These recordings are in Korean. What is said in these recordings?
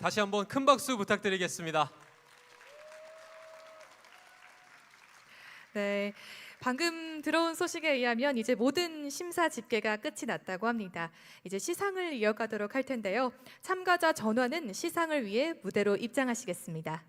다시 한번 큰 박수 부탁드리겠습니다. 네. 방금 들어온 소식에 의하면 이제 모든 심사 집계가 끝이 났다고 합니다. 이제 시상을 이어가도록 할 텐데요. 참가자 전화는 시상을 위해 무대로 입장하시겠습니다.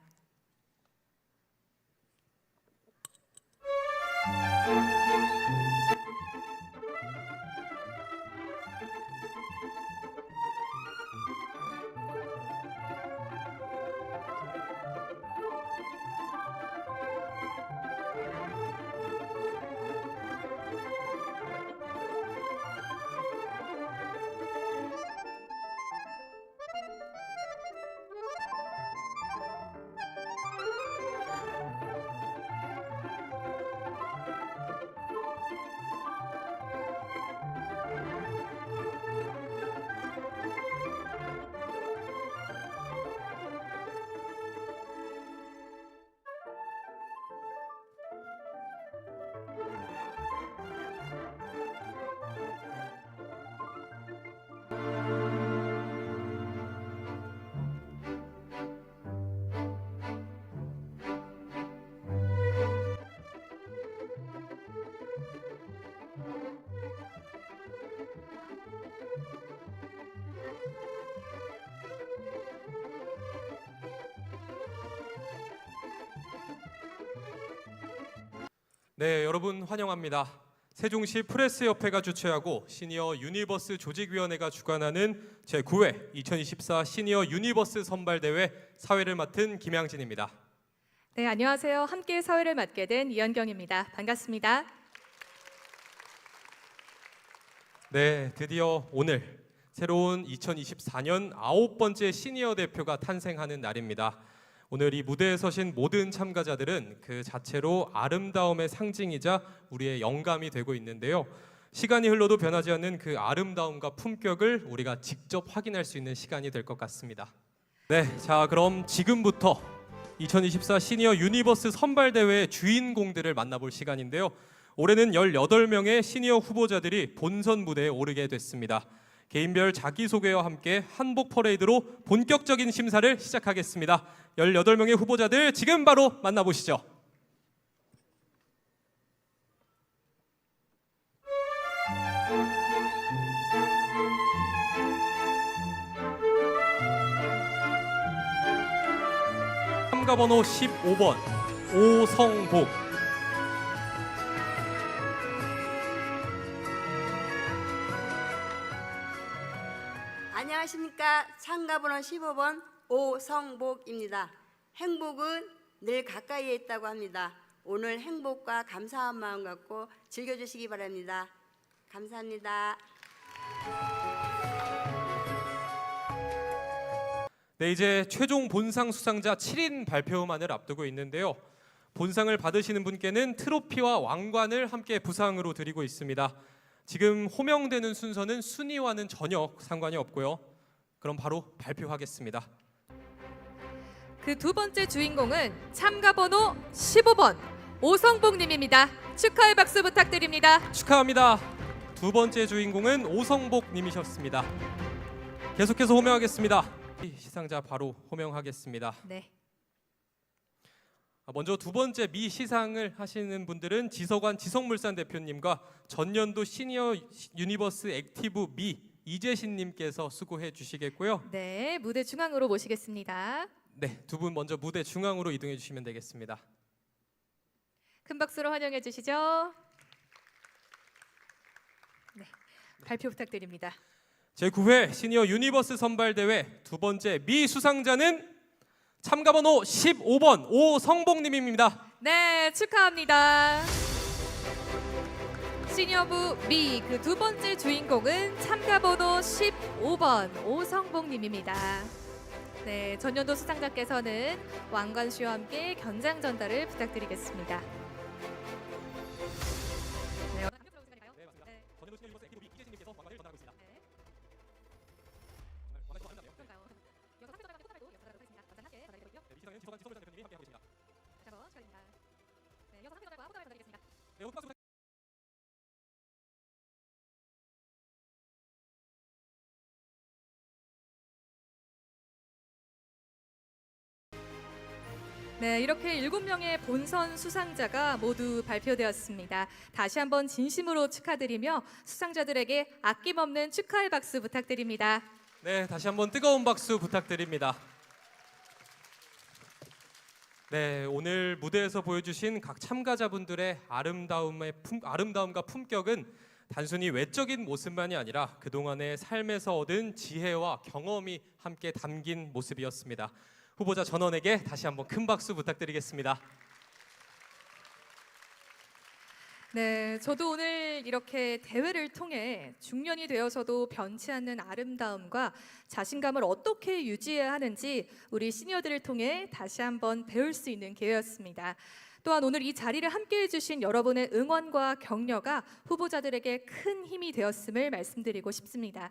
네, 여러분 환영합니다. 세종시 프레스협회가 주최하고 시니어 유니버스 조직위원회가 주관하는 제9회 2024 시니어 유니버스 선발대회 사회를 맡은 김양진입니다. 네, 안녕하세요. 함께 사회를 맡게 된 이현경입니다. 반갑습니다. 네, 드디어 오늘 새로운 2024년 아홉 번째 시니어 대표가 탄생하는 날입니다. 오늘 이 무대에 서신 모든 참가자들은 그 자체로 아름다움의 상징이자 우리의 영감이 되고 있는데요. 시간이 흘러도 변하지 않는 그 아름다움과 품격을 우리가 직접 확인할 수 있는 시간이 될 것 같습니다. 네, 자 그럼 지금부터 2024 시니어 유니버스 선발 대회의 주인공들을 만나볼 시간인데요. 올해는 18명의 시니어 후보자들이 본선 무대에 오르게 됐습니다. 개인별 자기소개와 함께 한복 퍼레이드로 본격적인 심사를 시작하겠습니다. 18명의 후보자들 지금 바로 만나보시죠. 참가 번호 15번 오성복 안녕하십니까. 참가번호 15번 오성복입니다. 행복은 늘 가까이에 있다고 합니다. 오늘 행복과 감사한 마음 갖고 즐겨주시기 바랍니다. 감사합니다. 네, 이제 최종 본상 수상자 7인 발표만을 앞두고 있는데요. 본상을 받으시는 분께는 트로피와 왕관을 함께 부상으로 드리고 있습니다. 지금 호명되는 순서는 순위와는 전혀 상관이 없고요. 그럼 바로 발표하겠습니다. 그 두 번째 주인공은 참가 번호 15번 오성복 님입니다. 축하의 박수 부탁드립니다. 축하합니다. 두 번째 주인공은 오성복 님이셨습니다. 계속해서 호명하겠습니다. 이 시상자 바로 호명하겠습니다. 네. 아, 먼저 두 번째 미 시상을 하시는 분들은 지석환 지성물산 대표님과 전년도 시니어 유니버스 액티브 미 이재신 님께서 수고해 주시겠고요. 네, 무대 중앙으로 모시겠습니다. 네, 두 분 먼저 무대 중앙으로 이동해 주시면 되겠습니다. 큰 박수로 환영해 주시죠. 네. 발표 부탁드립니다. 제9회 시니어 유니버스 선발 대회 두 번째 미 수상자는 참가 번호 15번 오성복 님입니다. 네, 축하합니다. 시니어부 미 그 두 번째 주인공은 참가 번호 15번 오성복 님입니다. 네, 전년도 수상자께서는 왕관 씨와 함께 견장 전달을 부탁드리겠습니다. 네? 네, 맞습니다. 네. 액티브 전달하고 있습니다. 네. 왕관이 더 아름답네요. 그런가요? 여기서 함께 전달하고 꽃다발도 이어서 전달하도록 하겠습니다. 감사 함께 전달해드리고요. 네, 미 시상은 지석환 지성물산 대표님이 함께 하고 계십니다. 다시 한번 축하드립니다. 네, 이어서 함께 전달과 꽃다발 전달하겠습니다. 네, 호박 부 네, 이렇게 일곱 명의 본선 수상자가 모두 발표되었습니다. 다시 한번 진심으로 축하드리며 수상자들에게 아낌없는 축하의 박수 부탁드립니다. 네, 다시 한번 뜨거운 박수 부탁드립니다. 네, 오늘 무대에서 보여주신 각 참가자분들의 아름다움의 품, 아름다움과 품격은 단순히 외적인 모습만이 아니라 그동안의 삶에서 얻은 지혜와 경험이 함께 담긴 모습이었습니다. 후보자 전원에게 다시 한번 큰 박수 부탁드리겠습니다. 네, 저도 오늘 이렇게 대회를 통해 중년이 되어서도 변치 않는 아름다움과 자신감을 어떻게 유지해야 하는지 우리 시니어들을 통해 다시 한번 배울 수 있는 기회였습니다. 또한 오늘 이 자리를 함께 해 주신 여러분의 응원과 격려가 후보자들에게 큰 힘이 되었음을 말씀드리고 싶습니다.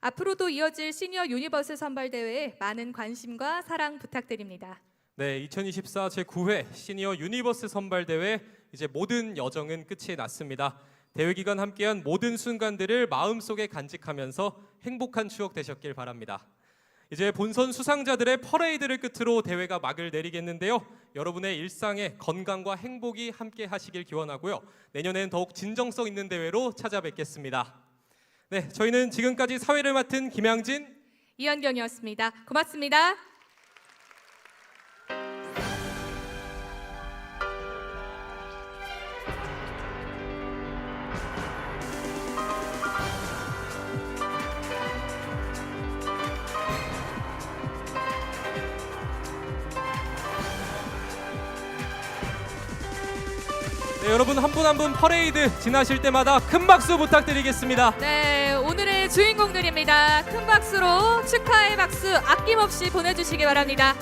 앞으로도 이어질 시니어 유니버스 선발 대회에 많은 관심과 사랑 부탁드립니다. 네, 2024 제9회 시니어 유니버스 선발 대회 이제 모든 여정은 끝이 났습니다. 대회 기간 함께한 모든 순간들을 마음속에 간직하면서 행복한 추억 되셨길 바랍니다. 이제 본선 수상자들의 퍼레이드를 끝으로 대회가 막을 내리겠는데요. 여러분의 일상에 건강과 행복이 함께 하시길 기원하고요. 내년엔 더욱 진정성 있는 대회로 찾아뵙겠습니다. 네, 저희는 지금까지 사회를 맡은 김양진 이현경이었습니다. 고맙습니다. 여러분 한 분 한 분 퍼레이드 지나실 때마다 큰 박수 부탁드리겠습니다. 네, 오늘의 주인공들입니다. 큰 박수로 축하의 박수 아낌없이 보내주시기 바랍니다.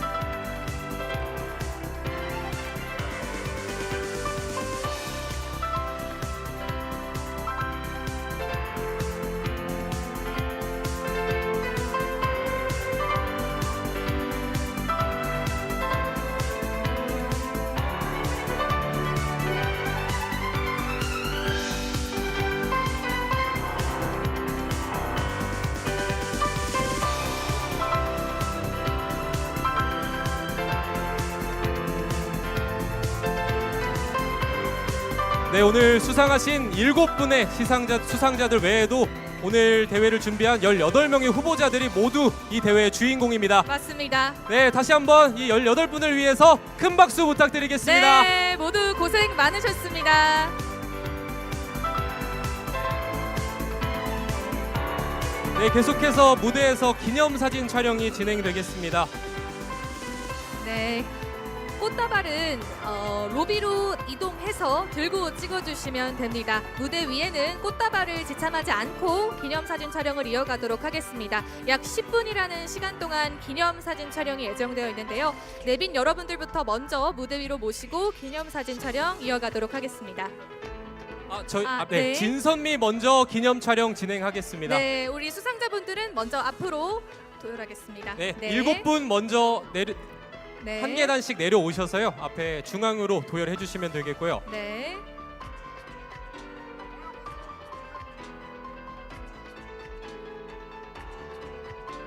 네, 오늘 수상하신 일곱 분의 시상자 수상자들 외에도 오늘 대회를 준비한 18명의 후보자들이 모두 이 대회의 주인공입니다. 맞습니다. 네, 다시 한번 이 18분을 위해서 큰 박수 부탁드리겠습니다. 네, 모두 고생 많으셨습니다. 네, 계속해서 무대에서 기념사진 촬영이 진행되겠습니다. 네. 꽃다발은 어, 로비로 이동해서 들고 찍어주시면 됩니다. 무대 위에는 꽃다발을 지참하지 않고 기념사진 촬영을 이어가도록 하겠습니다. 약 10분이라는 시간 동안 기념사진 촬영이 예정되어 있는데요. 내빈 여러분들부터 먼저 무대 위로 모시고 기념사진 촬영 이어가도록 하겠습니다. 아, 저희 아, 아, 네. 네. 진선미 먼저 기념 촬영 진행하겠습니다. 네, 우리 수상자분들은 먼저 앞으로 도열하겠습니다. 네, 일곱 분 먼저 내려 네. 한 계단씩 내려오셔서요. 앞에 중앙으로 도열해 주시면 되겠고요. 네.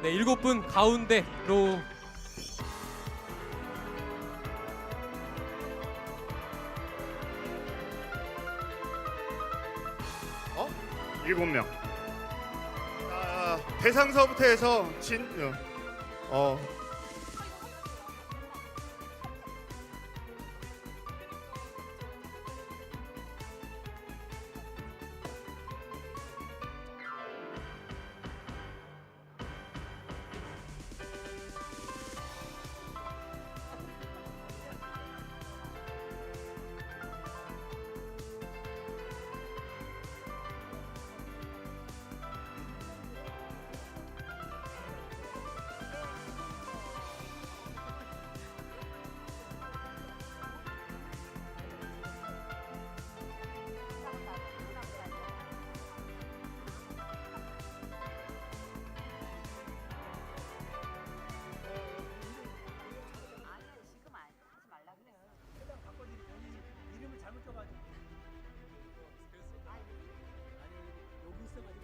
네, 일곱 분 가운데로 일곱 명. 아, 대상서부터 해서 진 어, 어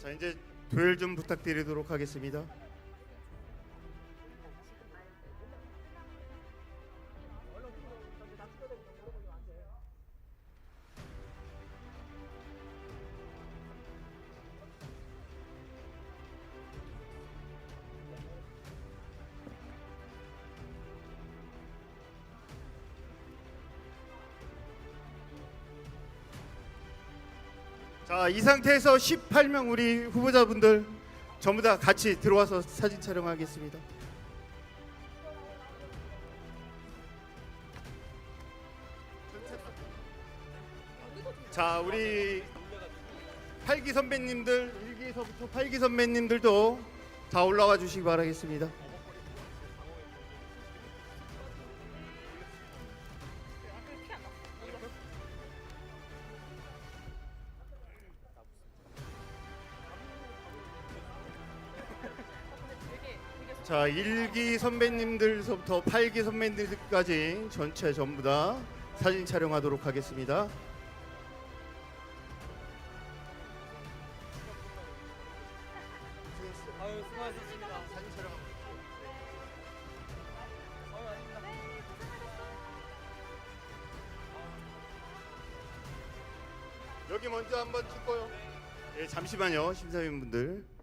자 이제 도열 좀 부탁드리도록 하겠습니다. 자, 이 상태에서 18명 우리 후보자분들 전부 다 같이 들어와서 사진 촬영하겠습니다. 자, 우리 8기 선배님들 1기서부터 8기 선배님들도 다 올라와 주시기 바라겠습니다. 자, 1기 선배님들서부터 8기 선배님들까지 전체 전부 다 사진 촬영하도록 하겠습니다. 여기 먼저 한번 찍고요. 예, 잠시만요, 심사위원분들.